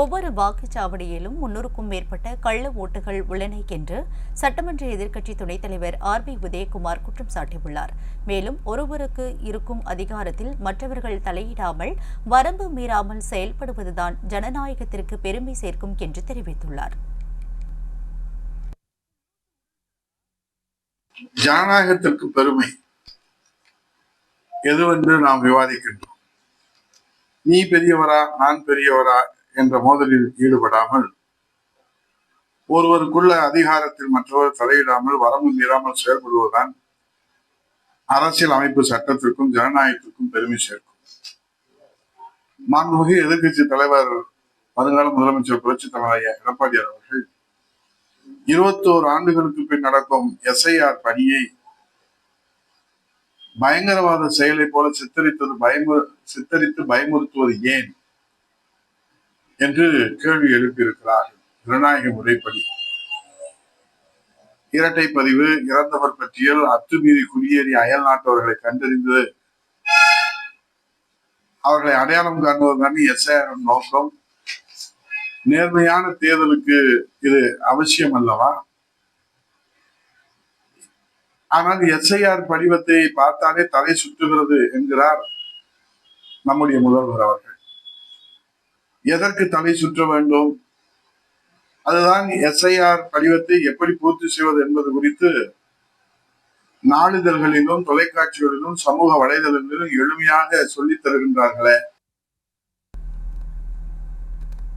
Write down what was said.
ஒவ்வொரு வாக்குச்சாவடியிலும் முன்னூறுக்கும் மேற்பட்ட கள்ள ஓட்டுகள் உள்ளன என்று சட்டமன்ற எதிர்க்கட்சி துணைத் தலைவர் ஆர் பி உதயகுமார் குற்றம் சாட்டியுள்ளார். மேலும் ஒருவருக்கு இருக்கும் அதிகாரத்தில் மற்றவர்கள் தலையிடாமல் வரம்பு மீறாமல் செயல்படுவதுதான் ஜனநாயகத்திற்கு பெருமை சேர்க்கும் என்று தெரிவித்துள்ளார். ஜனநாயகத்திற்கு பெருமை எதுவென்று நாம் விவாதிக்கின்றோம். நீ பெரியவரா நான் பெரியவரா என்ற மோதலில் ஈடுபடாமல் ஒருவருக்குள்ள அதிகாரத்தில் மற்றவர் தலையிடாமல் வரம்பு மீறாமல் செயல்படுவதுதான் அரசியல் அமைப்பு சட்டத்திற்கும் ஜனநாயகத்திற்கும் பெருமை சேர்க்கும். மாண்புமிகு எதிர்க்கட்சி தலைவர் வருங்கால முதலமைச்சர் புரட்சி தலைவர் எடப்பாடியார் அவர்கள் இருபத்தோரு ஆண்டுகளுக்கு பின் நடக்கும் எஸ்ஐஆர் பணியை பயங்கரவாத செயலை போல சித்தரித்தது பயமு சித்தரித்து பயமுறுத்துவது ஏன்? என்று கேள்வி எழுப்பியிருக்கிறார்கள் ஜனநாயக முறைப்படி. இரட்டை பதிவு இறந்தவர் பட்டியல் அத்துமீறி குடியேறி அயல் நாட்டவர்களை கண்டறிந்து அவர்களை அடையாளம் காணுவதுதான் எஸ்ஐஆர் நோக்கம். நேர்மையான தேர்தலுக்கு இது அவசியம் அல்லவா? ஆனால் எஸ்ஐஆர் படிவத்தை பார்த்தாலே தலை சுற்றுகிறது என்கிறார் நம்முடைய முதல்வர் அவர்கள். எதற்கு தலை சுற்ற வேண்டும்? அதுதான் எஸ்ஐஆர் படிவத்தை எப்படி பூர்த்தி செய்வது என்பது குறித்து நாளிதழ்களிலும் தொலைக்காட்சிகளிலும் சமூக வலைதளங்களிலும் எளிமையாக சொல்லித் தருகின்றார்களே.